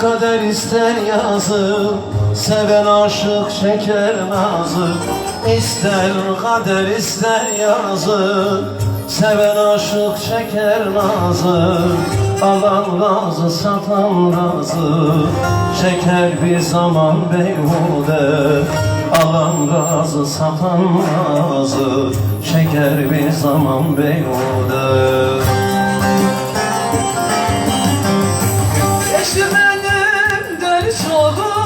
kader ister yazı Seven aşık çeker nazı İster kader ister yazı Seven aşık çeker nazı Alan razı satan razı Çeker bir zaman beyhude. Alan razı satan razı Çeker bir zaman beyhude 错过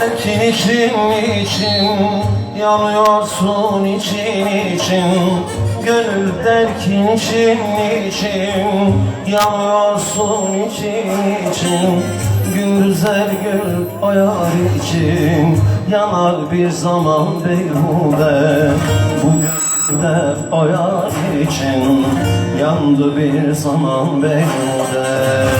Derkin için yanıyorsun için için. Gönül derkin için için yanıyorsun için için. Güzel gül o yar için yanar bir zaman beyhude. Bu gönülde o yar için yandı bir zaman beyhude